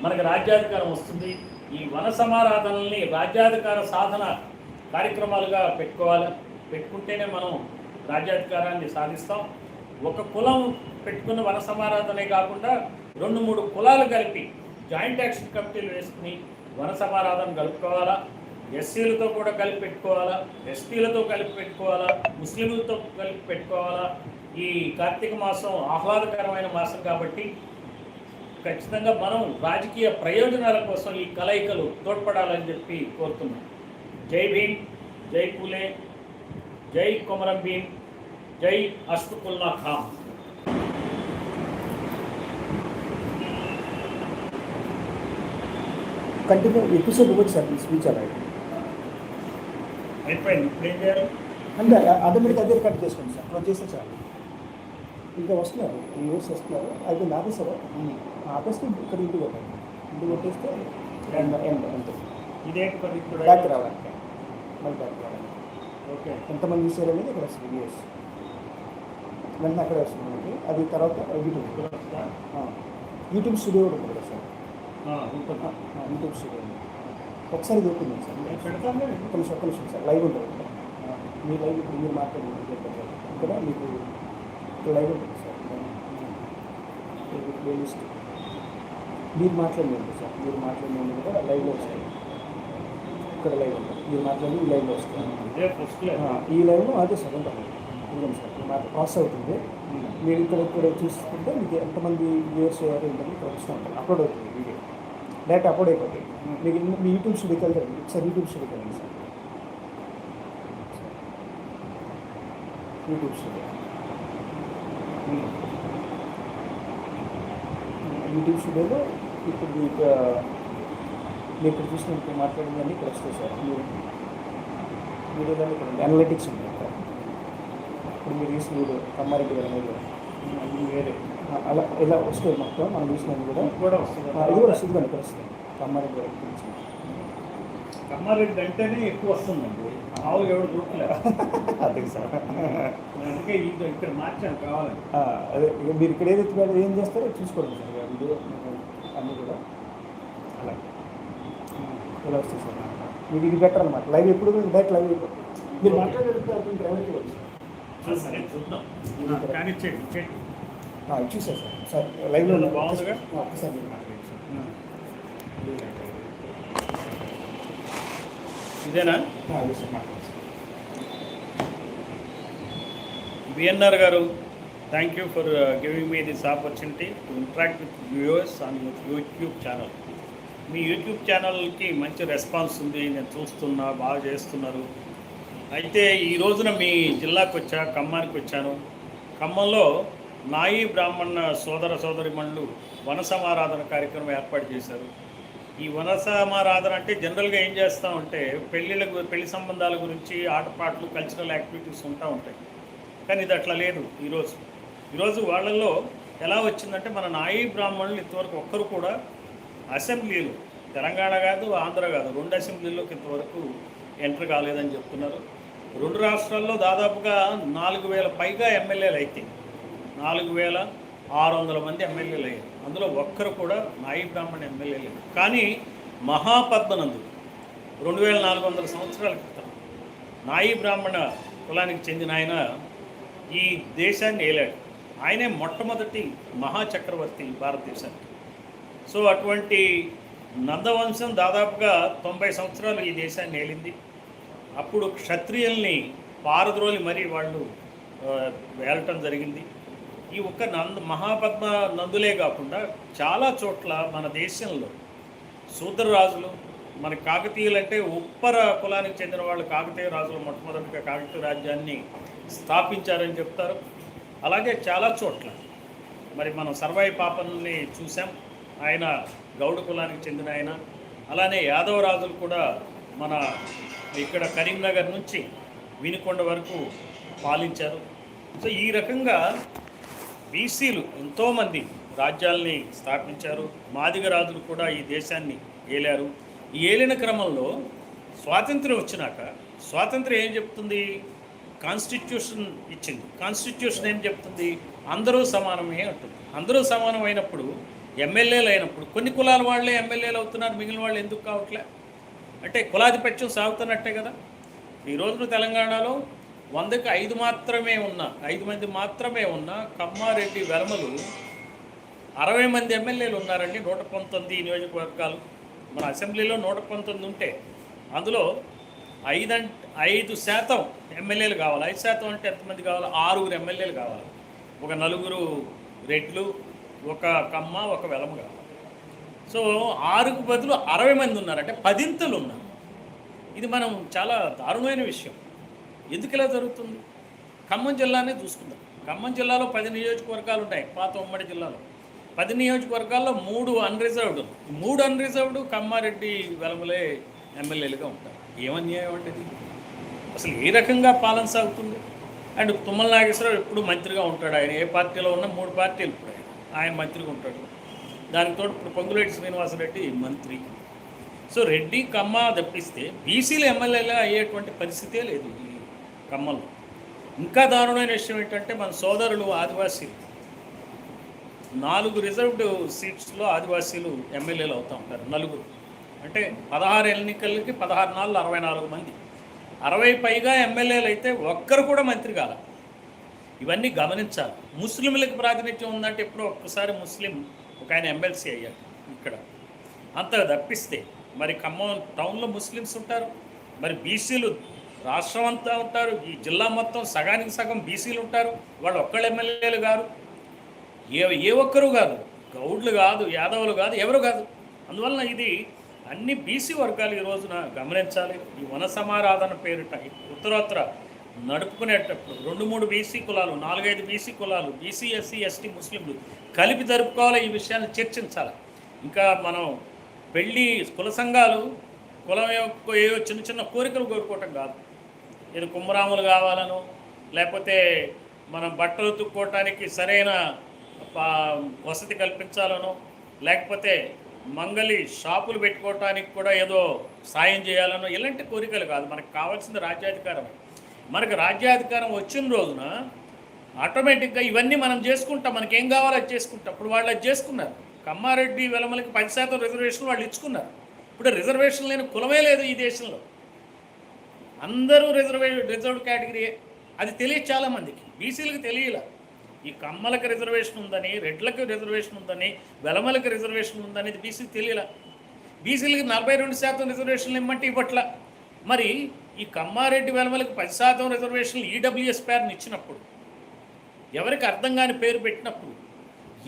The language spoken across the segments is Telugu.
మనకి రాజ్యాధికారం వస్తుంది. ఈ వన సమారాధనల్ని రాజ్యాధికార సాధన కార్యక్రమాలుగా పెట్టుకోవాలి. పెట్టుకుంటేనే మనం రాజ్యాధికారాన్ని సాధిస్తాం. ఒక కులం పెట్టుకున్న వన సమారాధనే కాకుండా రెండు మూడు కులాలు కలిపి జాయింట్ యాక్షన్ కమిటీలు వేసుకుని వన సమారాధన కలుపుకోవాలా? ఎస్సీలతో కూడా కలిపి పెట్టుకోవాలా? ఎస్టీలతో కలిపి పెట్టుకోవాలా? ముస్లింలతో కలిపి పెట్టుకోవాలా? ఈ కార్తీక మాసం ఆహ్లాదకరమైన మాసం కాబట్టి ఖచ్చితంగా మనం రాజకీయ ప్రయోజనాల కోసం ఈ కలయికలు తోడ్పడాలని చెప్పి కోరుతున్నాం. జై భీమ్ జై పూలే జై కొమరం భీమ్ జై అష్టుకుల్లా ఖాన్ కంటిన్యూ ఎక్కువసేపు ఇవ్వచ్చు సార్ మీ స్పీచ్ అలా అయిపోయింది. ఇప్పుడు ఏం చేయాలి? అంటే ఆటోమేటిక్ అదే కట్ చేసుకోండి సార్. క్లోజ్ చేస్తే చాలు. ఇంకా వస్తున్నారు. వ్యూవర్స్ వస్తున్నారు. అయిపోయింది. ఆపేసారు ఆపేస్తే ఇక్కడ ఇంటికి కొట్టాలి ఇంటికి కొట్టేస్తే ఎండ్ ఎండ్ అంతే. ఇప్పుడు బ్యాక్ రావాలి. మళ్ళీ బ్యాక్ రావాలి. ఓకే. ఎంతమంది చూసారు అనేది ఇక్కడ వస్తుంది వ్యూవర్స్ వెంటనే అక్కడే వస్తుంది మనకి. అది తర్వాత యూట్యూబ్ యూట్యూబ్ స్టూడియో కూడా ఉంటుంది కదా సార్? YouTube studio. ఒకసారి ఇది చేయండి సార్. ఒక్క నిమిషం ఒక్క నిమిషం సార్. లైవ్ ఉంటుంది. మీ లైవ్ ఇప్పుడు మీరు మాట్లాడింది ఇక్కడ మీకు లైవ్ ఉంటుంది సార్. ప్లేలిస్ట్ మీరు మాట్లాడినండి సార్. మీరు మాట్లాడినండి కూడా లైవ్లో వస్తాయి. ఇక్కడ లైవ్ ఉంటుంది మీరు మాట్లాడి ఈ లైవ్లో వస్తాయి. ఈ లైవ్లో అదే సార్ ఇదిగోండి సార్ మాట పాస్ అవుతుంది. మీరు ఇక్కడ ఇక్కడ చూసుకుంటే మీకు ఎంతమంది వ్యూవర్స్ ఎవరు ఏంటని ఇక్కడ వస్తూ ఉంటారు అప్లోడ్ అవుతుంది వీడియో. డైరెక్ట్ అప్లోడ్ అయిపోతుంది. మీకు మీ యూట్యూబ్ స్టూడియోకి వెళ్తారు. ఒకసారి యూట్యూబ్ స్టూడియోకి వెళ్ళండి సార్. YouTube studio. యూట్యూబ్ స్టూడియోలో ఇప్పుడు మీకు మీరు ఇక్కడ చూసిన ఇప్పుడు మాట్లాడిందని ఇక్కడ వస్తాయి సార్. మీరు వీడియోలో ఇక్కడ అనలిటిక్స్ ఉంది ఇప్పుడు మీరు తీసిన వీడియో కమ్మారెడ్డి గారి వీడియో వేరే. అలా ఇలా వస్తుంది మొత్తం? మనం చూసినది కూడా కూడా వస్తుంది. ఇది కూడా వస్తుంది కానీ ఇక్కడ వస్తుంది కమ్మారెడ్డి గారి గురించి. కమ్మారెడ్డి అంటేనే ఎక్కువ వస్తుందండి. మామూలుగా ఎవరు చూడలేదు అదే సార్. అందుకే ఇక్కడ మార్చాను కావాలని ఆ, అదే మీరు ఇక్కడ ఏదైతే ఏం చేస్తారో చూసుకోండి సార్. వీడియో అన్నీ కూడా. అలా ఇలా వస్తుంది సార్. మీకు ఇది బెటర్ అనమాట లైవ్ ఎప్పుడు డైరెక్ట్ లైవ్ మీరు డ్రైవర్కి వచ్చు ఆ, సరే సార్. లైవ్లో సార్. ఇదేనా? బిఎన్ఆర్ గారు. Thank you for giving me this opportunity to interact with viewers on YouTube channel me YouTube ఛానల్కి మంచి రెస్పాన్స్ ఉంది నేను చూస్తున్నా బాగా చేస్తున్నారు. అయితే ఈ రోజున మీ జిల్లాకు వచ్చా ఖమ్మానికి వచ్చాను ఖమ్మంలో నాయి బ్రాహ్మణ సోదర సోదరిమణులు వన సమారాధన కార్యక్రమం ఏర్పాటు చేశారు. ఈ వన సమారాధన అంటే జనరల్గా ఏం చేస్తామంటే పెళ్ళిళ్ళ పెళ్ళి సంబంధాల గురించి ఆటపాటలు కల్చరల్ యాక్టివిటీస్ ఉంటా ఉంటాయి. కానీ ఇది అట్లా లేదు ఈరోజు ఈరోజు వాళ్ళల్లో ఎలా వచ్చిందంటే మన నాయి బ్రాహ్మణులు ఇంతవరకు ఒక్కరు కూడా అసెంబ్లీలు తెలంగాణ కాదు ఆంధ్ర కాదు రెండు అసెంబ్లీలోకి ఇంతవరకు ఎంటర్ కాలేదని చెప్తున్నారు. రెండు రాష్ట్రాల్లో దాదాపుగా నాలుగు వేల పైగా ఎమ్మెల్యేలు అయితే నాలుగు వేల ఆరు వందల మంది ఎమ్మెల్యేలు అయ్యారు. అందులో ఒక్కరు కూడా నాయి బ్రాహ్మణ ఎమ్మెల్యేలు కానీ మహాపద్మనందు రెండు వేల నాలుగు వందల సంవత్సరాల క్రితం నాయి బ్రాహ్మణ కులానికి చెందిన ఆయన ఈ దేశాన్ని ఏలాడు. ఆయనే మొట్టమొదటి మహాచక్రవర్తి భారతదేశానికి. సో అటువంటి నందవంశం దాదాపుగా తొంభై సంవత్సరాలు ఈ దేశాన్ని ఏలింది. అప్పుడు క్షత్రియుల్ని పారద్రోలి మరీ వాళ్ళు వేలటం జరిగింది. ఈ ఒక్క నంద మహాపద్మ నందులే కాకుండా చాలా చోట్ల మన దేశంలో శూద్రరాజులు మన కాకతీయులు అంటే ఉప్పర కులానికి చెందిన వాళ్ళు కాకతీయ రాజులు మొట్టమొదటిగా కాకతీయ రాజ్యాన్ని స్థాపించారని చెప్తారు. అలాగే చాలా చోట్ల. మరి మనం సర్వాయి పాపల్ని చూసాం ఆయన గౌడ కులానికి చెందిన ఆయన. అలానే యాదవ రాజులు కూడా మన ఇక్కడ కరీంనగర్ నుంచి వినుకొండ వరకు పాలించారు. సో ఈ రకంగా బీసీలు ఎంతోమంది రాజ్యాల్ని స్థాపించారు. మాదిగ రాజులు కూడా ఈ దేశాన్ని ఏలారు. ఈ ఏలిన క్రమంలో స్వాతంత్ర్యం వచ్చినాక స్వాతంత్రం ఏం చెప్తుంది? కాన్స్టిట్యూషన్ ఇచ్చింది. కాన్స్టిట్యూషన్ ఏం చెప్తుంది? అందరూ సమానమే అంటుంది. అందరూ సమానం అయినప్పుడు ఎమ్మెల్యేలు అయినప్పుడు కొన్ని కులాల వాళ్ళే ఎమ్మెల్యేలు అవుతున్నారు మిగిలిన వాళ్ళు ఎందుకు కావట్లే? అంటే కులాధిపత్యం సాగుతున్నట్టే కదా. ఈ రోజున తెలంగాణలో వందకి ఐదు మాత్రమే ఉన్న ఐదు మంది మాత్రమే ఉన్న కమ్మారెడ్డి వెలమలు అరవై మంది ఎమ్మెల్యేలు ఉన్నారండి. నూట పంతొమ్మిది నియోజకవర్గాలు. మన అసెంబ్లీలో నూట పంతొమ్మిది ఉంటే అందులో ఐదంట ఐదు శాతం ఎమ్మెల్యేలు కావాలి. ఐదు శాతం అంటే ఎంతమంది కావాలి? ఆరుగురు ఎమ్మెల్యేలు కావాలి. ఒక నలుగురు రెడ్లు ఒక కమ్మ ఒక వెలమ కావాలి. సో ఆరుకు బదులు అరవై మంది ఉన్నారంటే పదింతలు ఉన్నారు. ఇది మనం చాలా దారుణమైన విషయం. ఎందుకు ఇలా జరుగుతుంది? ఖమ్మం జిల్లానే చూసుకుందాం. ఖమ్మం జిల్లాలో పది నియోజకవర్గాలు ఉంటాయి. పాత ఉమ్మడి జిల్లాలో పది నియోజకవర్గాల్లో మూడు అన్రిజర్వ్డ్ మూడు అన్రిజర్వ్డ్ కమ్మారెడ్డి వెలమలే ఎమ్మెల్యేలుగా ఉంటారు. ఏమన్యాయం అంటే ఇది? అసలు ఏ రకంగా పాలన సాగుతుంది? అండ్ తుమ్మల నాగేశ్వరరావు ఎప్పుడు మంత్రిగా ఉంటాడు? ఆయన ఏ పార్టీలో ఉన్నా మూడు పార్టీలు ఇప్పుడు ఆయన. ఆయన మంత్రిగా ఉంటాడు. దానితో ఇప్పుడు పొంగులేటి శ్రీనివాసరెడ్డి మంత్రి. సో రెడ్డి కమ్మ తప్పిస్తే బీసీలు ఎమ్మెల్యేలా అయ్యేటువంటి పరిస్థితే లేదు ఈ కమ్మలో. ఇంకా దారుణమైన విషయం ఏంటంటే మన సోదరులు ఆదివాసీలు. నాలుగు రిజర్వ్డ్ సీట్స్లో ఆదివాసీలు ఎమ్మెల్యేలు అవుతూ ఉంటారు నలుగురు. అంటే పదహారు ఎన్నికలకి పదహారు నాలుగు అరవై నాలుగు మంది. అరవై పైగా ఎమ్మెల్యేలు అయితే ఒక్కరు కూడా మంత్రి కాల. ఇవన్నీ గమనించాలి. ముస్లింలకు ప్రాతినిధ్యం ఉందంటే ఎప్పుడో ఒక్కసారి ముస్లిం ఒక ఆయన ఎమ్మెల్సీ అయ్యారు ఇక్కడ. అంత తప్పిస్తే మరి ఖమ్మం టౌన్లో ముస్లిమ్స్ ఉంటారు మరి బీసీలు రాష్ట్రం అంతా ఉంటారు ఈ జిల్లా మొత్తం సగానికి సగం బీసీలు ఉంటారు వాళ్ళు ఒక్కళ్ళు ఎమ్మెల్యేలు గారు ఏ ఏ ఒక్కరు కాదు గౌడ్లు కాదు యాదవులు కాదు ఎవరు కాదు. అందువలన ఇది అన్ని బీసీ వర్గాలు ఈ రోజున గమనించాలి. ఈ వన సమారాధన పేరిట ఉత్తరోత్తర నడుపుకునేటప్పుడు రెండు మూడు బీసీ కులాలు నాలుగైదు బీసీ కులాలు బీసీ ఎస్సీ ఎస్టీ ముస్లింలు కలిపి జరుపుకోవాలి. ఈ విషయాన్ని చర్చించాలి. ఇంకా మనం పెళ్ళి కుల సంఘాలు కులం యొక్క ఏవో చిన్న చిన్న కోరికలు కోరుకోవటం కాదు. నేను కుమ్మరాములు కావాలను లేకపోతే మనం బట్టలు ఉతుక్కోవటానికి సరైన పా- వసతి కల్పించాలనో లేకపోతే మంగలి షాపులు పెట్టుకోవటానికి కూడా ఏదో సాయం చేయాలనో ఇలాంటి కోరికలు కాదు. మనకు కావాల్సింది రాజ్యాధికారం. మనకు రాజ్యాధికారం వచ్చిన రోజున ఆటోమేటిక్గా ఇవన్నీ మనం చేసుకుంటాం. మనకి ఏం కావాలో అది చేసుకుంటాం. ఇప్పుడు వాళ్ళు అది చేసుకున్నారు. కమ్మారెడ్డి వెలమలకి పది శాతం రిజర్వేషన్ వాళ్ళు ఇచ్చుకున్నారు. ఇప్పుడు రిజర్వేషన్ లేని కులమే లేదు ఈ దేశంలో. అందరూ రిజర్వే రిజర్వ్డ్ కేటగిరీ అది తెలియదు చాలామందికి. బీసీలకు తెలియలే. ఈ కమ్మలకు రిజర్వేషన్ ఉందని రెడ్లకు రిజర్వేషన్ ఉందని వెలమలకి రిజర్వేషన్ ఉందని బీసీ బీసీకి బీసీలకి నలభై రెండు శాతం రిజర్వేషన్లు ఇమ్మంటే ఇవ్వట్ల. మరి ఈ కమ్మారెడ్డి వెలమలకి పది శాతం రిజర్వేషన్లు ఈడబ్ల్యూఎస్ పేరుని ఇచ్చినప్పుడు ఎవరికి అర్థం కాని పేరు పెట్టినప్పుడు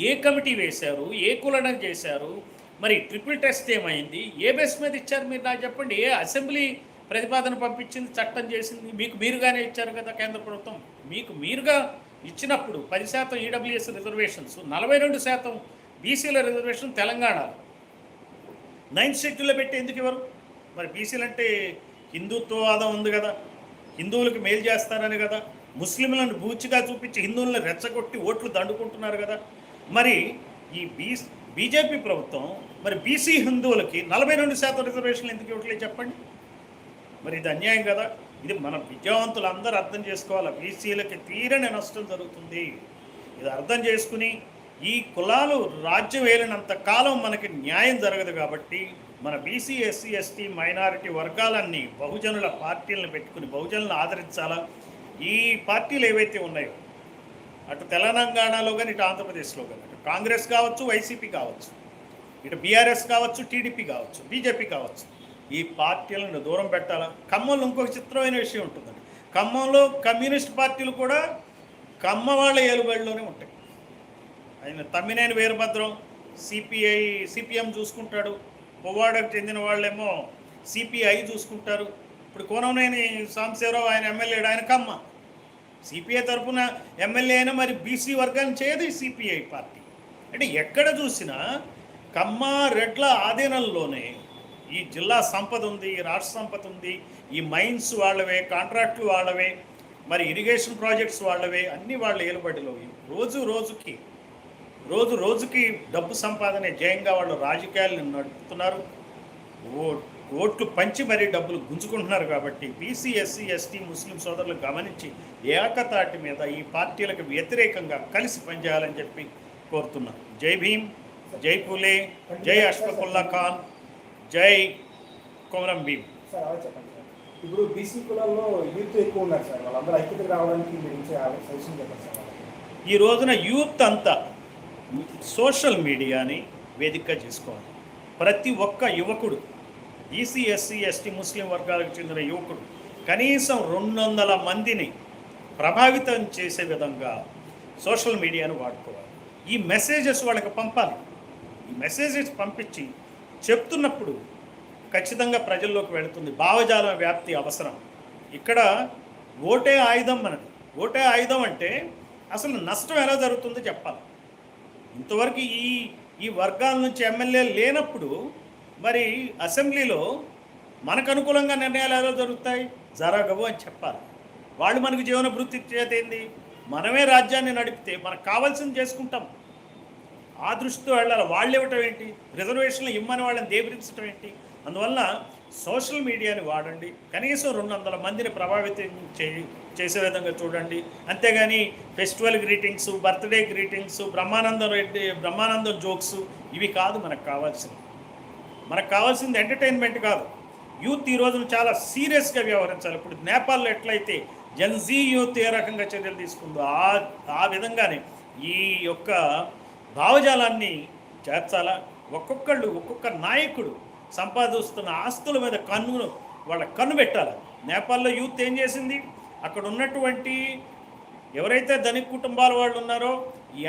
ఏ కమిటీ వేశారు ఏ కులన చేశారు మరి ట్రిపుల్ టెస్ట్ ఏమైంది ఏ బేస్ మీద ఇచ్చారు మీరు నాకు చెప్పండి ఏ అసెంబ్లీ ప్రతిపాదన పంపించింది చట్టం చేసింది మీకు మీరుగానే ఇచ్చారు కదా కేంద్ర ప్రభుత్వం. మీకు మీరుగా ఇచ్చినప్పుడు పది శాతం ఈడబ్ల్యూఎస్ రిజర్వేషన్స్ నలభై రెండు శాతం బీసీల రిజర్వేషన్ తెలంగాణలో. నైన్త్ షెడ్యూల్లో పెట్టి ఎందుకు ఇవ్వరు? మరి బీసీలు అంటే హిందుత్వవాదం ఉంది కదా. హిందువులకు మేలు చేస్తారని కదా. ముస్లింలను బూచిగా చూపించి హిందువులను రెచ్చగొట్టి ఓట్లు దండుకుంటున్నారు కదా. మరి ఈ బీ బీజేపీ ప్రభుత్వం మరి బీసీ హిందువులకి నలభై రెండు శాతం రిజర్వేషన్లు ఎందుకు ఇవ్వట్లేదు చెప్పండి? మరి ఇది అన్యాయం కదా? ఇది మన విద్యావంతులు అందరూ అర్థం చేసుకోవాలి. బీసీలకి తీరని నష్టం జరుగుతుంది. ఇది అర్థం చేసుకుని ఈ కులాలు రాజ్యం వేలినంత కాలం మనకి న్యాయం జరగదు కాబట్టి మన బీసీ ఎస్సీ ఎస్టీ మైనారిటీ వర్గాలన్నీ బహుజనుల పార్టీలను పెట్టుకుని బహుజనులను ఆదరించాలా? ఈ పార్టీలు ఏవైతే ఉన్నాయో అటు తెలంగాణలో కానీ ఇటు ఆంధ్రప్రదేశ్లో కానీ అటు కాంగ్రెస్ కావచ్చు వైసీపీ కావచ్చు ఇటు బీఆర్ఎస్ కావచ్చు టీడీపీ కావచ్చు బీజేపీ కావచ్చు ఈ పార్టీలను దూరం పెట్టాలా? ఖమ్మంలో ఇంకొక చిత్రమైన విషయం ఉంటుందండి. ఖమ్మంలో కమ్యూనిస్ట్ పార్టీలు కూడా కమ్మ వాళ్ళ ఏలుబడిలోనే ఉంటాయి. ఆయన తమ్మినేని వీరభద్రం సిపిఐ సిపిఎం చూసుకుంటాడు. పువ్వాడకు చెందిన వాళ్ళేమో సిపిఐ చూసుకుంటారు. ఇప్పుడు కోననేని సాంబశివరావు ఆయన ఎమ్మెల్యేడు ఆయన కమ్మ సిపిఐ తరఫున ఎమ్మెల్యే అయినా మరి బీసీ వర్గాన్ని చేయదు సిపిఐ పార్టీ. అంటే ఎక్కడ చూసినా కమ్మ రెడ్ల ఆధీనంలోనే ఈ జిల్లా సంపద ఉంది ఈ రాష్ట్ర సంపద ఉంది ఈ మైన్స్ వాళ్ళవే కాంట్రాక్ట్లు వాళ్ళవే మరి ఇరిగేషన్ ప్రాజెక్ట్స్ వాళ్ళవే అన్నీ వాళ్ళ ఏలుబడిలో రోజు రోజుకి రోజు రోజుకి డబ్బు సంపాదనే జయంగా వాళ్ళు రాజకీయాలను నడుపుతున్నారు. ఓ ఓట్లు పంచి మరీ డబ్బులు గుంజుకుంటున్నారు కాబట్టి బీసీ ఎస్సీ ఎస్టీ ముస్లిం సోదరులు గమనించి ఏకతాటి మీద ఈ పార్టీలకు వ్యతిరేకంగా కలిసి పనిచేయాలని చెప్పి కోరుతున్నాను జై భీమ్ జై పూలే జై అష్ఫకుల్లా ఖాన్. జై కొమరం భీమ్. సార్ అలా చెప్పండి సార్. ఇప్పుడు బీసీ కులాల్లో యూత్ ఎక్కువ ఉన్నారు సార్. వాళ్ళందరూ ఐక్యతకు రావడానికి మీరు ఇచ్చే సజెషన్ చెప్పండి సార్ వాళ్ళకి. ఈ రోజున యూత్ అంతా సోషల్ మీడియాని వేదికగా చేసుకోవాలి. ప్రతి ఒక్క యువకుడు ఈసీ ఎస్సీ ఎస్టీ ముస్లిం వర్గాలకు చెందిన యువకుడు కనీసం రెండు వందల మందిని ప్రభావితం చేసే విధంగా సోషల్ మీడియాను వాడుకోవాలి. ఈ మెసేజెస్ వాళ్ళకి పంపాలి. ఈ మెసేజెస్ పంపించి చెప్తున్నప్పుడు ఖచ్చితంగా ప్రజల్లోకి వెళుతుంది. భావజాల వ్యాప్తి అవసరం. ఇక్కడ ఓటే ఆయుధం మనది ఓటే ఆయుధం అంటే అసలు నష్టం ఎలా జరుగుతుందో చెప్పాలి. ఇంతవరకు ఈ ఈ వర్గాల నుంచి ఎమ్మెల్యే లేనప్పుడు మరి అసెంబ్లీలో మనకు అనుకూలంగా నిర్ణయాలు ఎలా జరుగుతాయి? జరగవు అని చెప్పాలి. వాళ్ళు మనకు జీవన వృత్తి చేతేంది? మనమే రాజ్యాన్ని నడిపితే మనకు కావాల్సింది చేసుకుంటాం. ఆ దృష్టితో వెళ్ళాలి. వాళ్ళు ఇవ్వటం ఏంటి? రిజర్వేషన్లు ఇమ్మని వాళ్ళని దేవరించడం ఏంటి? అందువల్ల సోషల్ మీడియాని వాడండి. కనీసం రెండు వందల మందిని ప్రభావితం చే చేసే విధంగా చూడండి. అంతేగాని festival greetings birthday greetings Brahmanandam Reddy Brahmanandam jokes ఇవి కాదు మనకు కావాల్సింది. మనకు కావాల్సింది ఎంటర్టైన్మెంట్ కాదు. యూత్ ఈ రోజున చాలా సీరియస్గా వ్యవహరించాలి. ఇప్పుడు నేపాల్లో ఎట్లయితే జన్జీ యూత్ ఏ రకంగా చర్యలు తీసుకుందో ఆ ఆ విధంగానే ఈ యొక్క భావజాలాన్ని చేర్చాలా? ఒక్కొక్కళ్ళు ఒక్కొక్క నాయకుడు సంపాదిస్తున్న ఆస్తుల మీద కన్ను వాళ్ళ కన్ను పెట్టాలి? నేపాల్లో యూత్ ఏం చేసింది? అక్కడ ఉన్నటువంటి ఎవరైతే ధనిక కుటుంబాల వాళ్ళు ఉన్నారో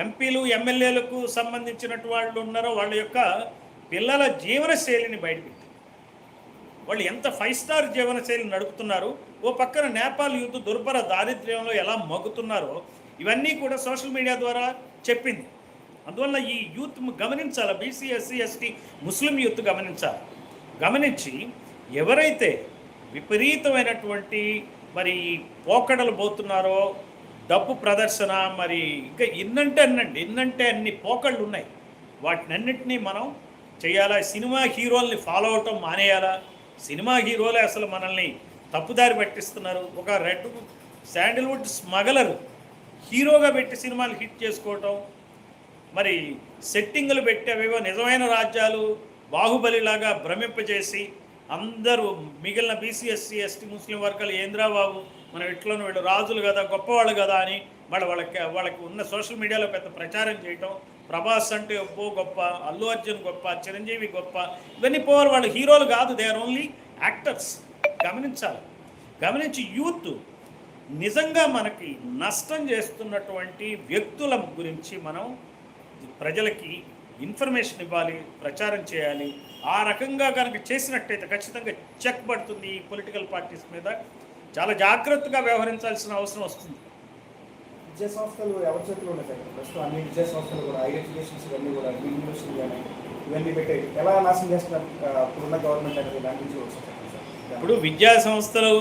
ఎంపీలు ఎమ్మెల్యేలకు సంబంధించినటు వాళ్ళు ఉన్నారో వాళ్ళ యొక్క పిల్లల జీవనశైలిని బయటపెట్టి. వాళ్ళు ఎంత ఫైవ్ స్టార్ జీవనశైలి నడుపుతున్నారు? ఓ పక్కన నేపాల్ యూత్ దుర్భర దారిద్ర్యంలో ఎలా మగ్గుతున్నారో ఇవన్నీ కూడా సోషల్ మీడియా ద్వారా చెప్పింది. అందువల్ల ఈ యూత్ గమనించాలి? బీసీ ఎస్సీ ఎస్టీ ముస్లిం యూత్ గమనించాలి. గమనించి ఎవరైతే విపరీతమైనటువంటి మరి పోకడలు పోతున్నారో డబ్బు ప్రదర్శన మరి ఇంకా ఇన్నంటే అన్నండి ఇన్నంటే అన్ని పోకళ్ళు ఉన్నాయి. వాటినన్నింటినీ మనం చేయాలా? సినిమా హీరోల్ని ఫాలో అవటం మానేయాలా? సినిమా హీరోలే అసలు మనల్ని తప్పుదారి పట్టిస్తున్నారు. ఒక రెడ్ శాండిల్వుడ్ స్మగలరు హీరోగా పెట్టి సినిమాలు హిట్ చేసుకోవటం మరి సెట్టింగులు పెట్టేవేవో నిజమైన రాజ్యాలు బాహుబలిలాగా భ్రమింపజేసి అందరూ మిగిలిన బీసీఎస్సీ ఎస్టీ ముస్లిం వర్గాలు ఏంద్రా బాబు? మనం ఇట్లను వీళ్ళు రాజులు కదా గొప్పవాళ్ళు కదా అని వాళ్ళ వాళ్ళకి వాళ్ళకి ఉన్న సోషల్ మీడియాలో పెద్ద ప్రచారం చేయటం ప్రభాస్ అంటే ఓ గొప్ప అల్లు అర్జున్ గొప్ప చిరంజీవి గొప్ప ఇవన్నీ పోవాలి. వాళ్ళు హీరోలు కాదు. They are only actors. గమనించాలి. గమనించి యూత్ నిజంగా మనకి నష్టం చేస్తున్నటువంటి వ్యక్తుల గురించి మనం ప్రజలకి ఇన్ఫర్మేషన్ ఇవ్వాలి ప్రచారం చేయాలి. ఆ రకంగా కనుక చేసినట్టయితే ఖచ్చితంగా చెక్ పడుతుంది ఈ పొలిటికల్ పార్టీస్ మీద. చాలా జాగ్రత్తగా వ్యవహరించాల్సిన అవసరం వస్తుంది. విద్యా సంస్థలు ఎవరి చేతిలో ఉన్నాయి సార్? ప్రస్తుతం అన్ని విద్యా సంస్థలు కూడా హైయర్ ఎడ్యుకేషన్స్ ఇవన్నీ కూడా యూనివర్సిటీ కానీ ఇవన్నీ పెట్టి ఎలా నాశనం చేస్తున్నారు? ఇప్పుడున్న గవర్నమెంట్ అనేది దాని సార్. ఇప్పుడు విద్యా సంస్థలు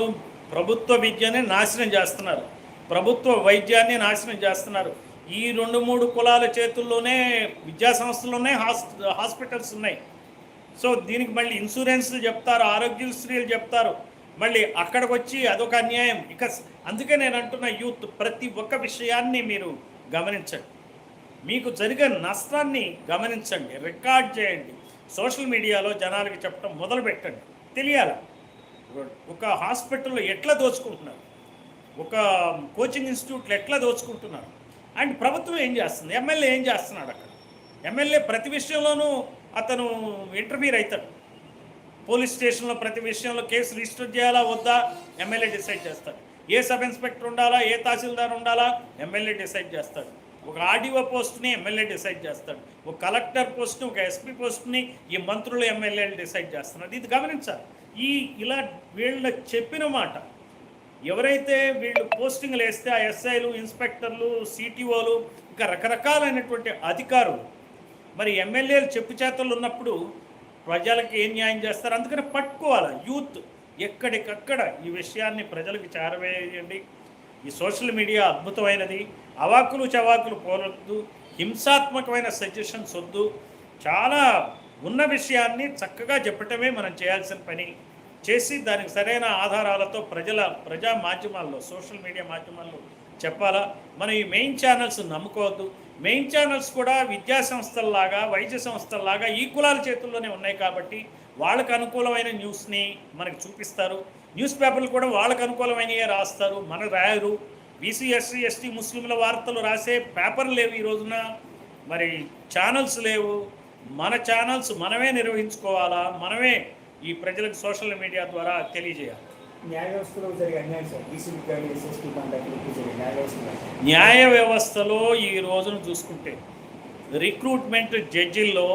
ప్రభుత్వ విద్యని నాశనం చేస్తున్నారు. ప్రభుత్వ వైద్యాన్ని నాశనం చేస్తున్నారు. ఈ రెండు మూడు కులాల చేతుల్లోనే విద్యా ఉన్నాయి హాస్ హాస్పిటల్స్ ఉన్నాయి. సో దీనికి మళ్ళీ ఇన్సూరెన్స్లు చెప్తారు ఆరోగ్యశ్రీలు చెప్తారు. మళ్ళీ అక్కడికి వచ్చి అదొక అన్యాయం. ఇక అందుకే నేను అంటున్న యూత్ ప్రతి ఒక్క విషయాన్ని మీరు గమనించండి. మీకు జరిగే నష్టాన్ని గమనించండి రికార్డ్ చేయండి. సోషల్ మీడియాలో జనాలకి చెప్పడం మొదలు పెట్టండి. తెలియాలి? ఒక హాస్పిటల్లో ఎట్లా దోచుకుంటున్నారు? ఒక కోచింగ్ ఇన్స్టిట్యూట్లో ఎట్లా దోచుకుంటున్నారు? అండ్ ప్రభుత్వం ఏం చేస్తుంది? ఎమ్మెల్యే ఏం చేస్తున్నాడు అక్కడ? ఎమ్మెల్యే ప్రతి విషయంలోనూ అతను ఇంటర్ఫీర్ అవుతాడు. పోలీస్ స్టేషన్లో ప్రతి విషయంలో కేసు రిజిస్టర్ చేయాలా వద్దా? ఎమ్మెల్యే డిసైడ్ చేస్తాడు. ఏ సబ్ ఇన్స్పెక్టర్ ఉండాలా ఏ తహసీల్దార్ ఉండాలా? ఎమ్మెల్యే డిసైడ్ చేస్తాడు. ఒక ఆర్డీఓ పోస్ట్ని ఎమ్మెల్యే డిసైడ్ చేస్తాడు. ఒక కలెక్టర్ పోస్ట్ని ఒక ఎస్పీ పోస్ట్ని ఈ మంత్రులు ఎమ్మెల్యేలు డిసైడ్ చేస్తున్నారు. ఇది గమనించాలి. ఈ ఇలా వీళ్ళ చెప్పిన మాట ఎవరైతే వీళ్ళు పోస్టింగ్లు వేస్తే ఆ ఎస్ఐలు ఇన్స్పెక్టర్లు సిటీఓలు ఇంకా రకరకాలైనటువంటి అధికారులు మరి ఎమ్మెల్యేలు చెప్పు చేతలు ఉన్నప్పుడు ప్రజలకు ఏం న్యాయం చేస్తారు? అందుకని పట్టుకోవాలి. యూత్ ఎక్కడికక్కడ ఈ విషయాన్ని ప్రజలకు చేరవేయండి. ఈ సోషల్ మీడియా అద్భుతమైనది. అవాకులు చవాకులు పోలొద్దు హింసాత్మకమైన సజెషన్స్ వద్దు. చాలా ఉన్న విషయాన్ని చక్కగా చెప్పటమే మనం చేయాల్సిన పని. చేసి దానికి సరైన ఆధారాలతో ప్రజల ప్రజా మాధ్యమాల్లో సోషల్ మీడియా మాధ్యమాల్లో చెప్పాలా? మనం ఈ మెయిన్ ఛానల్స్ నమ్ముకోవద్దు. మెయిన్ ఛానల్స్ కూడా విద్యా సంస్థల్లాగా వైద్య సంస్థల్లాగా ఈ కులాల చేతుల్లోనే ఉన్నాయి కాబట్టి వాళ్ళకు అనుకూలమైన న్యూస్ని మనకు చూపిస్తారు. న్యూస్ పేపర్లు కూడా వాళ్ళకు అనుకూలమైనవే రాస్తారు. మనకు రాయరు. బీసీ ఎస్సీ ఎస్టీ ముస్లింల వార్తలు రాసే పేపర్లు లేవు ఈ రోజున. మరి ఛానల్స్ లేవు. మన ఛానల్స్ మనమే నిర్వహించుకోవాలా? మనమే ఈ ప్రజలకు సోషల్ మీడియా ద్వారా తెలియజేయాలి. న్యాయ వ్యవస్థలో ఈ రోజును చూసుకుంటే రిక్రూట్మెంట్ జడ్జిల్లో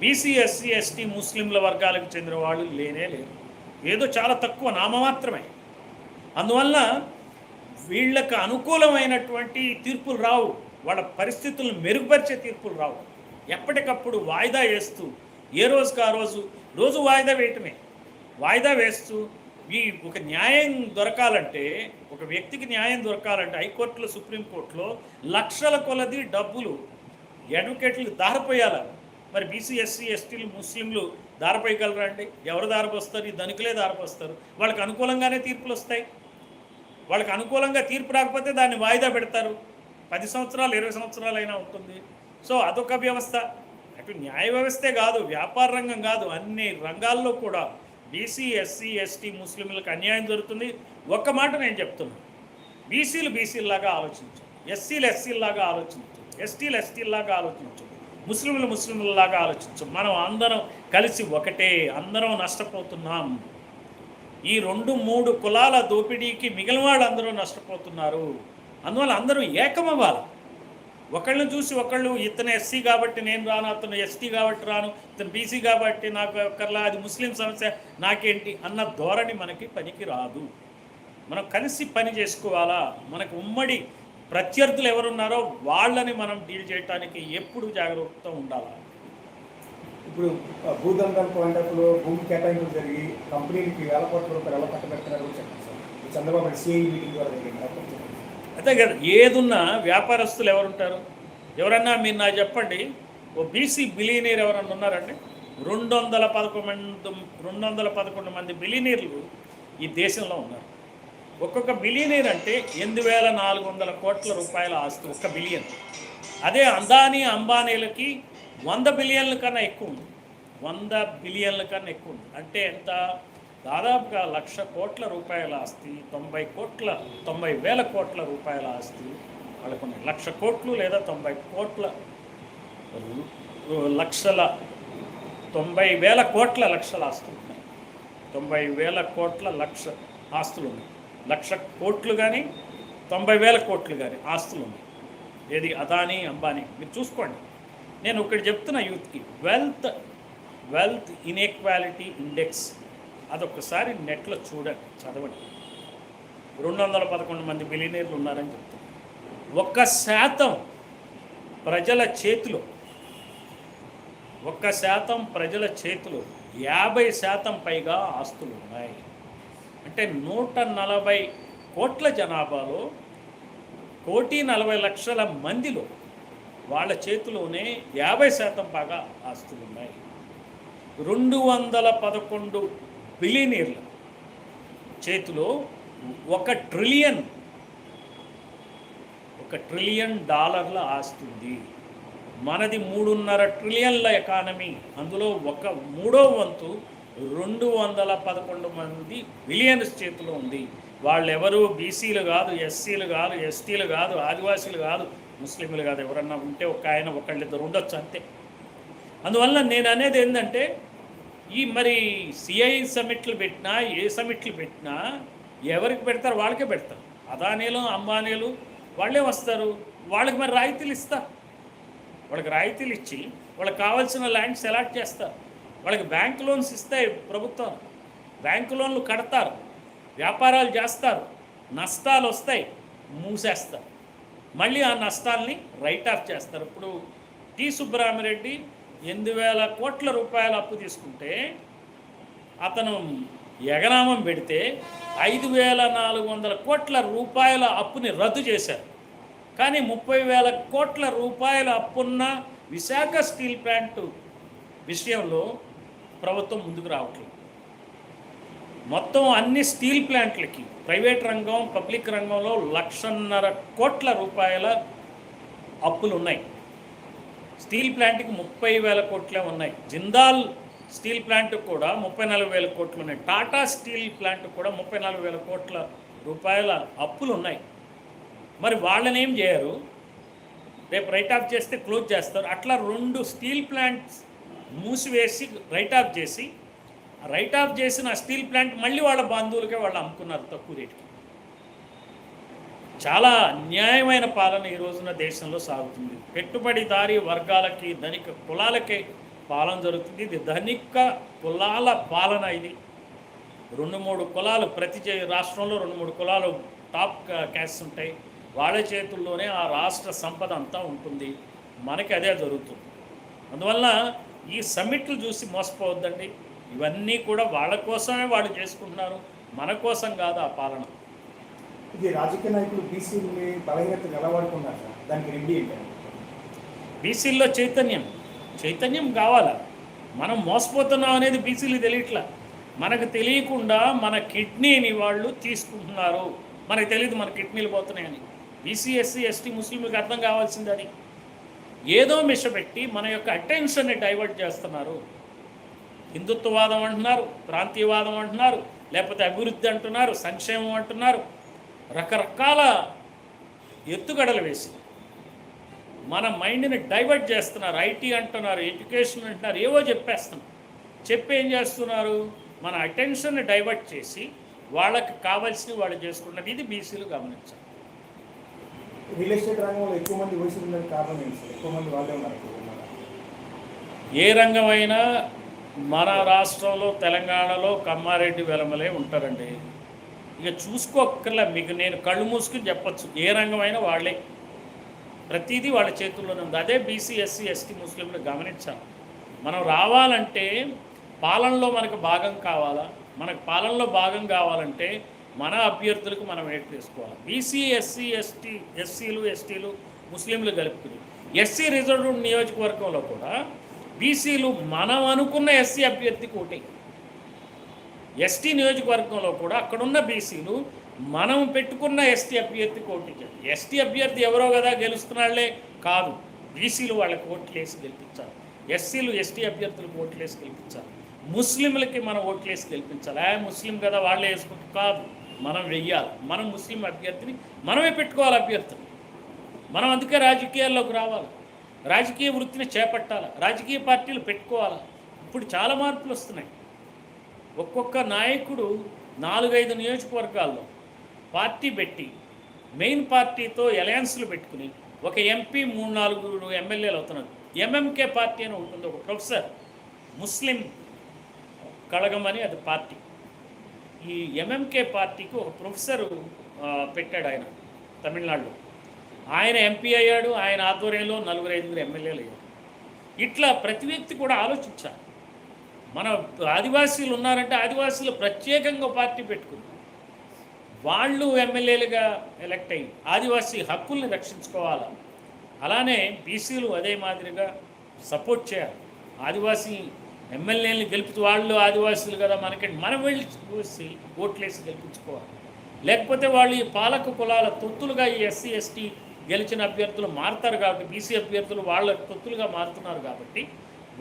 బీసీ ఎస్సీ ఎస్టీ ముస్లింల వర్గాలకు చెందిన వాళ్ళు లేనే లేరు. ఏదో చాలా తక్కువ నామమాత్రమే అందువల్ల వీళ్ళకు అనుకూలమైనటువంటి తీర్పులు రావు. వాళ్ళ పరిస్థితులను మెరుగుపరిచే తీర్పులు రావు. ఎప్పటికప్పుడు వాయిదా వేస్తూ ఏ రోజుకి ఆ రోజు? రోజు వాయిదా వేయటమే. వాయిదా వేస్తూ ఈ ఒక న్యాయం దొరకాలంటే ఒక వ్యక్తికి న్యాయం దొరకాలంటే హైకోర్టులో సుప్రీంకోర్టులో లక్షల కొలది డబ్బులు అడ్వకేట్లు దారిపోయాల? మరి బీసీ ఎస్సీ ఎస్టీలు ముస్లింలు దారిపోయగలరా అండి ఎవరు దారిపోస్తారు? ఈ ధనికులే దారిపోస్తారు. వాళ్ళకి అనుకూలంగానే తీర్పులు వస్తాయి. వాళ్ళకి అనుకూలంగా తీర్పు రాకపోతే దాన్ని వాయిదా పెడతారు. పది సంవత్సరాలు ఇరవై సంవత్సరాలు అయినా ఉంటుంది. సో అదొక వ్యవస్థ. అటు న్యాయ వ్యవస్థే కాదు వ్యాపార రంగం కాదు అన్ని రంగాల్లో కూడా బీసీ ఎస్సీ ఎస్టీ ముస్లింలకు అన్యాయం జరుగుతుంది. ఒక్క మాట నేను చెప్తున్నాను బీసీలు బీసీలాగా ఆలోచించు ఎస్సీలు ఎస్సీలాగా ఆలోచించు ఎస్టీలు ఎస్టీలాగా ఆలోచించు ముస్లింలు ముస్లింలలాగా ఆలోచించు మనం అందరం కలిసి ఒకటే అందరం నష్టపోతున్నాం. ఈ రెండు మూడు కులాల దోపిడీకి మిగిలిన వాళ్ళందరూ నష్టపోతున్నారు. అందువల్ల అందరూ ఏకమవ్వాలి. ఒకళ్ళని చూసి ఒకళ్ళు ఇతను ఎస్సీ కాబట్టి నేను రాను అతను ఎస్టీ కాబట్టి రాను ఇతను బీసీ కాబట్టి నాకు ఒక్కర్లా అది ముస్లిం సమస్య నాకేంటి? అన్న ధోరణి మనకి పనికి రాదు మనం కలిసి పని చేసుకోవాలా? మనకు ఉమ్మడి ప్రత్యర్థులు ఎవరున్నారో వాళ్ళని మనం డీల్ చేయడానికి ఎప్పుడు జాగ్రత్తగా ఉండాలి? ఇప్పుడు ఆ, భూదందాల పాయింట్ ఆఫ్లో భూమి కేటాయింపులు జరిగి కంపెనీలకి వేల కోట్ల రూపాయలు ఎలా కట్టబెడుతున్నారో చెప్పండి సార్. చంద్రబాబు సిఐ మీటింగ్ ద్వారా జరిగింది. అంతే కదా ఏదున్నా వ్యాపారస్తులు ఎవరుంటారు? ఎవరన్నా మీరు నాకు చెప్పండి ఓ బీసీ బిలీనీర్ ఎవరన్నా ఉన్నారండి? రెండు వందల పదకొండు రెండు వందల పదకొండు మంది బిలీనీర్లు ఈ దేశంలో ఉన్నారు. ఒక్కొక్క బిలియనీర్ అంటే ఎనిమిది వేల నాలుగు వందల కోట్ల రూపాయల ఆస్తి ఒక్క బిలియన్. అదే అందానీ అంబానీలకి వంద బిలియన్ల కన్నా ఎక్కువ ఉంది. వంద బిలియన్ల కన్నా ఎక్కువ ఉంది. అంటే ఎంత? దాదాపుగా లక్ష కోట్ల రూపాయల ఆస్తి తొంభై కోట్ల తొంభై వేల కోట్ల రూపాయల ఆస్తి వాళ్ళకున్నాయి లక్ష కోట్లు లేదా తొంభై కోట్ల లక్షల తొంభై వేల కోట్ల లక్షల ఆస్తులు ఉన్నాయి. తొంభై వేల కోట్ల లక్ష ఆస్తులు ఉన్నాయి. లక్ష కోట్లు కానీ తొంభై వేల కోట్లు కానీ ఆస్తులు ఉన్నాయి. ఏది అదానీ అంబానీ మీరు చూసుకోండి. నేను ఒకటి చెప్తున్నా యూత్కి వెల్త్ వెల్త్ ఇన్ఈక్వాలిటీ ఇండెక్స్ అదొకసారి నెట్లో చూడండి చదవండి. రెండు వందల పదకొండు మంది బిలియనీర్లు ఉన్నారని చెప్తున్నారు ఒక్క శాతం ప్రజల చేతిలో ఒక్క శాతం ప్రజల చేతిలో యాభై శాతం పైగా ఆస్తులు ఉన్నాయి. అంటే నూట నలభై కోట్ల జనాభాలో కోటి నలభై లక్షల మందిలో వాళ్ళ చేతిలోనే యాభై శాతం బాగా ఆస్తులు ఉన్నాయి. రెండు వందల పదకొండు బిలియనీర్ల. చేతిలో ఒక ట్రిలియన్ ఒక ట్రిలియన్ డాలర్ల ఆస్తుంది మనది మూడున్నర ట్రిలియన్ల ఎకానమీ. అందులో ఒక మూడో వంతు రెండు వందల పదకొండు మంది బిలియన్స్ చేతిలో ఉంది. వాళ్ళెవరు? బీసీలు కాదు ఎస్సీలు కాదు ఎస్టీలు కాదు ఆదివాసీలు కాదు ముస్లింలు కాదు. ఎవరన్నా ఉంటే ఒక ఆయన ఒకళ్ళిద్దరు ఉండొచ్చు అంతే. అందువల్ల నేను అనేది ఏంటంటే ఈ మరి సిఐ సమిట్లు పెట్టినా ఏ సమిట్లు పెట్టినా ఎవరికి పెడతారు? వాళ్ళకే పెడతారు. అదానీలు అంబానీలు వాళ్ళే వస్తారు. వాళ్ళకి మరి రాయితీలు ఇస్తారు వాళ్ళకి రాయితీలు ఇచ్చి వాళ్ళకి కావాల్సిన ల్యాండ్స్ అలాట్ చేస్తారు వాళ్ళకి బ్యాంక్ లోన్స్ ఇస్తాయి ప్రభుత్వం. బ్యాంకు లోన్లు కడతారు. వ్యాపారాలు చేస్తారు. నష్టాలు వస్తాయి. మూసేస్తారు. మళ్ళీ ఆ నష్టాల్ని రైట్ ఆఫ్ చేస్తారు. ఇప్పుడు టి సుబ్బరామిరెడ్డి ఎనిమిది వేల కోట్ల రూపాయల అప్పు తీసుకుంటే అతను ఎగనామం పెడితే ఐదు వేల నాలుగు వందల కోట్ల రూపాయల అప్పుని రద్దు చేశారు. కానీ ముప్పై వేల కోట్ల రూపాయల అప్పున్న విశాఖ స్టీల్ ప్లాంట్ విషయంలో ప్రభుత్వం ముందుకు రావట్లేదు. మొత్తం అన్ని స్టీల్ ప్లాంట్లకి ప్రైవేట్ రంగం పబ్లిక్ రంగంలో లక్షన్నర కోట్ల రూపాయల అప్పులు ఉన్నాయి స్టీల్ ప్లాంట్కి ముప్పై వేల కోట్లే ఉన్నాయి. జిందాల్ స్టీల్ ప్లాంట్ కూడా ముప్పై నాలుగు వేల కోట్లు ఉన్నాయి. టాటా స్టీల్ ప్లాంట్ కూడా ముప్పై నాలుగు వేల కోట్ల రూపాయల అప్పులు ఉన్నాయి. మరి వాళ్ళని ఏం చేయరు? రేపు రైట్ ఆఫ్ చేస్తే క్లోజ్ చేస్తారు. అట్లా రెండు స్టీల్ ప్లాంట్స్ మూసివేసి రైట్ ఆఫ్ చేసి రైట్ ఆఫ్ చేసిన స్టీల్ ప్లాంట్ మళ్ళీ వాళ్ళ బంధువులకే వాళ్ళు అమ్ముకున్నారు తక్కువ రేటుకి. చాలా అన్యాయమైన పాలన ఈ రోజున దేశంలో సాగుతుంది. పెట్టుబడిదారీ వర్గాలకి ధనిక కులాలకే పాలన జరుగుతుంది. ఇది ధనిక కులాల పాలన ఇది. రెండు మూడు కులాలు ప్రతి రాష్ట్రంలో రెండు మూడు కులాలు టాప్ క్యాష్ క్యాస్ట్ ఉంటాయి. వాళ్ళ చేతుల్లోనే ఆ రాష్ట్ర సంపద అంతా ఉంటుంది. మనకి అదే జరుగుతుంది. అందువల్ల ఈ సమ్మిట్లు చూసి మోసపోవద్దండి. ఇవన్నీ కూడా వాళ్ళ కోసమే వాళ్ళు చేసుకుంటున్నారు. మన కోసం కాదు ఆ పాలన. ఇది రాజకీయ నాయకులు బీసీని బలహీనత నిలబడుకున్నారు సార్. దానికి రెడ్డి ఏంటండి బీసీల్లో చైతన్యం. చైతన్యం కావాలా? మనం మోసపోతున్నాం అనేది బీసీలు తెలియట్లా. మనకు తెలియకుండా మన కిడ్నీని వాళ్ళు తీసుకుంటున్నారు. మనకు తెలియదు మన కిడ్నీలు పోతున్నాయని. బీసీ ఎస్సీ ఎస్టీ ముస్లింలకు అర్థం కావాల్సింది అది. ఏదో మిషపెట్టి మన యొక్క అటెన్షన్ని డైవర్ట్ చేస్తున్నారు. హిందుత్వవాదం అంటున్నారు ప్రాంతీయవాదం అంటున్నారు లేకపోతే అభివృద్ధి అంటున్నారు సంక్షేమం అంటున్నారు. రకరకాల ఎత్తుగడలు వేసి మన మైండ్ని డైవర్ట్ చేస్తున్నారు. ఐటీ అంటున్నారు ఎడ్యుకేషన్ అంటున్నారు ఏవో చెప్పేస్తున్నారు. చెప్పి ఏం చేస్తున్నారు? మన అటెన్షన్ని డైవర్ట్ చేసి వాళ్ళకి కావాల్సినవి వాళ్ళు చేసుకున్నది. ఇది బీసీలు గమనించాలి. రియల్ ఎస్టేట్ రంగంలో ఎక్కువ మంది వయసు ఉండడానికి కారణం ఏంటి ఎక్కువ మంది వాళ్ళే ఉన్నారా? ఏ రంగమైనా మన రాష్ట్రంలో తెలంగాణలో కమ్మారెడ్డి వెలమలే ఉంటారండి. ఇక చూసుకోక్కర్లే మీకు నేను కళ్ళు మూసుకుని చెప్పొచ్చు ఏ రంగమైనా వాళ్ళే. ప్రతిదీ వాళ్ళ చేతుల్లోనే ఉంది. అదే బీసీ ఎస్సీ ఎస్టీ ముస్లింలు గమనించాలి. మనం రావాలంటే పాలనలో మనకు భాగం కావాలా? మనకు పాలనలో భాగం కావాలంటే మన అభ్యర్థులకు మనం ఏట్ చేసుకోవాలి బీసీ ఎస్సీ ఎస్టీ ఎస్సీలు ఎస్టీలు ముస్లింలు కలుపుకుని. ఎస్సీ రిజర్వ్డ్ నియోజకవర్గంలో కూడా బీసీలు మనం అనుకున్న ఎస్సీ అభ్యర్థికి ఓటే ఎస్టీ నియోజకవర్గంలో కూడా అక్కడున్న బీసీలు మనం పెట్టుకున్న ఎస్టీ అభ్యర్థికి ఓటించారు ఎస్టీ అభ్యర్థి ఎవరో కదా గెలుస్తున్నాళ్ళే కాదు. బీసీలు వాళ్ళకి ఓట్లేసి గెలిపించాలి. ఎస్సీలు ఎస్టీ అభ్యర్థులకు ఓట్లేసి గెలిపించాలి. ముస్లింలకి మనం ఓట్లేసి గెలిపించాలి. ఆ ముస్లిం కదా వాళ్ళే వేసుకుంటూ కాదు. మనం వెయ్యాలి. మనం ముస్లిం అభ్యర్థిని మనమే పెట్టుకోవాలి అభ్యర్థిని మనం అందుకే రాజకీయాల్లోకి రావాలి. రాజకీయ వృత్తిని చేపట్టాలి. రాజకీయ పార్టీలు పెట్టుకోవాలి. ఇప్పుడు చాలా మార్పులు వస్తున్నాయి. ఒక్కొక్క నాయకుడు నాలుగైదు నియోజకవర్గాల్లో పార్టీ పెట్టి మెయిన్ పార్టీతో అలయన్స్లు పెట్టుకుని ఒక ఎంపీ మూడు నాలుగు ఎమ్మెల్యేలు అవుతున్నారు. ఎంఎంకే పార్టీ అని ఉంటుంది ఒక ప్రొఫెసర్ ముస్లిం కళగం అని అది పార్టీ. ఈ ఎంఎంకే పార్టీకి ఒక ప్రొఫెసర్ పెట్టాడు ఆయన తమిళనాడులో. ఆయన ఎంపీ అయ్యాడు ఆయన ఆధ్వర్యంలో నలుగురు ఐదుగురు ఎమ్మెల్యేలు అయ్యారు. ఇట్లా ప్రతి వ్యక్తి కూడా ఆలోచించాలి. మన ఆదివాసీలు ఉన్నారంటే ఆదివాసీలు ప్రత్యేకంగా పార్టీ పెట్టుకుంది. వాళ్ళు ఎమ్మెల్యేలుగా ఎలక్ట్ అయ్యి ఆదివాసీ హక్కుల్ని రక్షించుకోవాలి? అలానే బీసీలు అదే మాదిరిగా సపోర్ట్ చేయాలి. ఆదివాసీ ఎమ్మెల్యేలు గెలుపుతూ వాళ్ళు ఆదివాసీలు కదా మనకంటే మనం వెళ్ళి చూసి ఓట్లేసి గెలిపించుకోవాలి. లేకపోతే వాళ్ళు ఈ పాలక కులాల తొత్తులుగా ఈ ఎస్సీ ఎస్టీ గెలిచిన అభ్యర్థులు మారుతారు కాబట్టి బీసీ అభ్యర్థులు వాళ్ళ తొత్తులుగా మారుతున్నారు కాబట్టి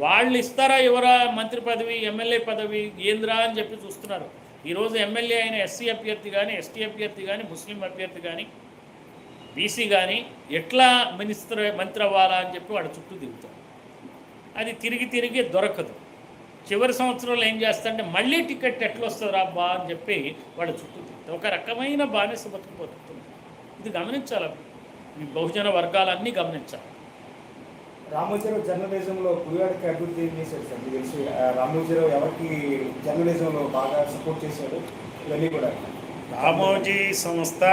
వాళ్ళు ఇస్తారా ఎవరా మంత్రి పదవి ఎమ్మెల్యే పదవి ఏంద్రా అని చెప్పి చూస్తున్నారు. ఈరోజు ఎమ్మెల్యే అయిన ఎస్సీ అభ్యర్థి కానీ ఎస్టీ అభ్యర్థి కానీ ముస్లిం అభ్యర్థి కానీ బీసీ కానీ ఎట్లా మినిస్టర్ మంత్రి అవ్వాలా అని చెప్పి వాడు చుట్టూ దిగుతారు అది తిరిగి తిరిగి దొరకదు. చివరి సంవత్సరంలో ఏం చేస్తారంటే మళ్ళీ టికెట్ ఎట్లా వస్తుంది రాబ్బా అని చెప్పి వాడు చుట్టూ తిరుగుతారు. ఒక రకమైన బానిస బతుకు బతుకుతుంది ఇది గమనించాలి? ఈ బహుజన వర్గాలన్నీ గమనించాలి? రామోజీరావు జర్నలిజంలో పులివాడికి అభివృద్ధి ఏం చేశాడు సార్? మీకు తెలిసి రామోజీరావు ఎవరికి జర్నలిజంలో బాగా సపోర్ట్ చేశాడు? ఇవన్నీ కూడా. రామోజీ సంస్థ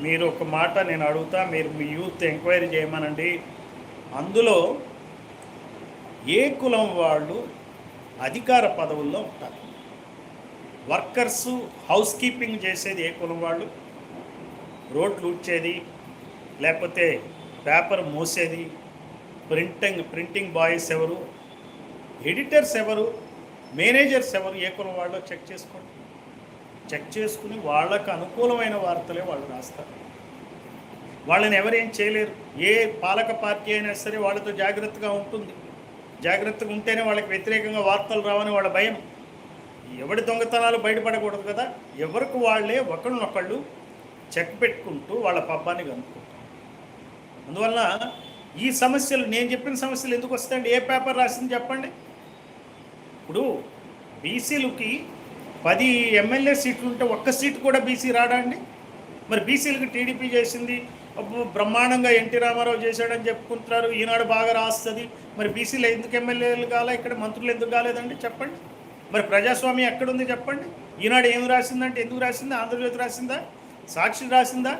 మీరు ఒక మాట నేను అడుగుతా మీరు మీ యూత్ ఎంక్వైరీ చేయమనండి. అందులో ఏ కులం వాళ్ళు అధికార పదవుల్లో ఉంటారు? వర్కర్స్ హౌస్ కీపింగ్ చేసేది ఏ కులం వాళ్ళు? రోడ్లు ఊడ్చేది లేకపోతే పేపర్ మోసేది ప్రింటింగ్ ప్రింటింగ్ బాయ్స్ ఎవరు? ఎడిటర్స్ ఎవరు? మేనేజర్స్ ఎవరు? ఏ కులం వాళ్ళో చెక్ చేసుకోండి. చెక్ చేసుకుని వాళ్ళకు అనుకూలమైన వార్తలే వాళ్ళు రాస్తారు. వాళ్ళని ఎవరేం చేయలేరు. ఏ పాలక పార్టీ అయినా సరే వాళ్ళతో జాగ్రత్తగా ఉంటుంది. జాగ్రత్తగా ఉంటేనే వాళ్ళకి వ్యతిరేకంగా వార్తలు రావని వాళ్ళ భయం. ఎవడి దొంగతనాలు బయటపడకూడదు కదా? ఎవరికి వాళ్ళే ఒకళ్ళనొకళ్ళు చెక్ పెట్టుకుంటూ వాళ్ళ పబ్బాన్ని కనుక్కుంటారు. అందువల్ల ఈ సమస్యలు నేను చెప్పిన సమస్యలు ఎందుకు వస్తాయండి? ఏ పేపర్ రాసింది చెప్పండి? ఇప్పుడు బీసీలకి పది ఎమ్మెల్యే సీట్లు ఉంటే ఒక్క సీటు కూడా బీసీ రాడా అండి? మరి బీసీలకి టీడీపీ చేసింది బ్రహ్మాండంగా ఎన్టీ రామారావు చేశాడని చెప్పుకుంటున్నారు ఈనాడు బాగా రాస్తుంది. మరి బీసీలు ఎందుకు ఎమ్మెల్యేలు కాలే? ఇక్కడ మంత్రులు ఎందుకు కాలేదండి? చెప్పండి. మరి ప్రజాస్వామ్యం ఎక్కడుంది చెప్పండి. ఈనాడు ఏం రాసిందంటే ఎందుకు రాసింది? ఆంధ్రజ్యోతి రాసిందా? సాక్షి రాసిందా?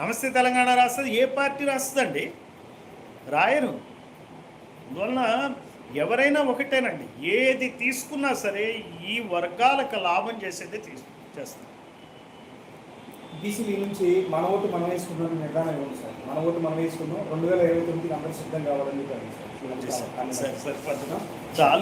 నమస్తే తెలంగాణ రాస్తుంది? ఏ పార్టీ రాస్తుందండి? రాయరు అందువలన ఎవరైనా ఒకటేనండి ఏది తీసుకున్నా సరే ఈ వర్గాలకు లాభం చేసేదే తీసు చేస్తారు బీసీలీ నుంచి మన ఓటు మనం వేసుకున్న నిర్ధారణ ఉంది సార్ మన ఓటు మనం వేసుకున్నాం రెండు వేల ఇరవై తొమ్మిదికి అందరూ సిద్ధం కావాలని చెప్పారు సార్ చాలు